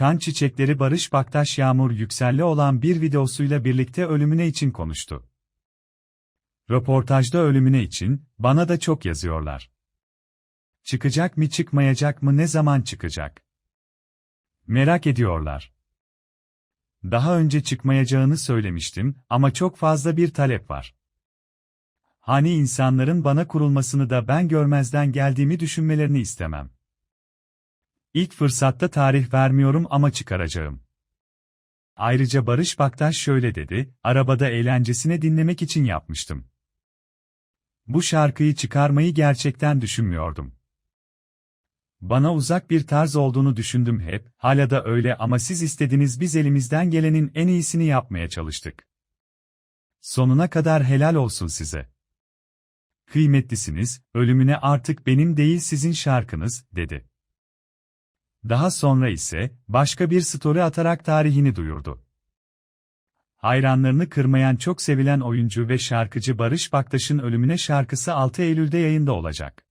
Kan Çiçekleri Barış Baktaş Yağmur Yüksel'le olan bir videosuyla birlikte ölümüne için konuştu. Röportajda ölümüne için, bana da çok yazıyorlar. Çıkacak mı çıkmayacak mı ne zaman çıkacak? Merak ediyorlar. Daha önce çıkmayacağını söylemiştim ama çok fazla bir talep var. Hani insanların bana kurulmasını da ben görmezden geldiğimi düşünmelerini istemem. İlk fırsatta tarih vermiyorum ama çıkaracağım. Ayrıca Barış Baktaş şöyle dedi, arabada eğlencesine dinlemek için yapmıştım. Bu şarkıyı çıkarmayı gerçekten düşünmüyordum. Bana uzak bir tarz olduğunu düşündüm hep, hala da öyle ama siz istediniz biz elimizden gelenin en iyisini yapmaya çalıştık. Sonuna kadar helal olsun size. Kıymetlisiniz, ölümüne artık benim değil sizin şarkınız, dedi. Daha sonra ise, başka bir story atarak tarihini duyurdu. Hayranlarını kırmayan çok sevilen oyuncu ve şarkıcı Barış Baktaş'ın ölümüne şarkısı 6 Eylül'de yayında olacak.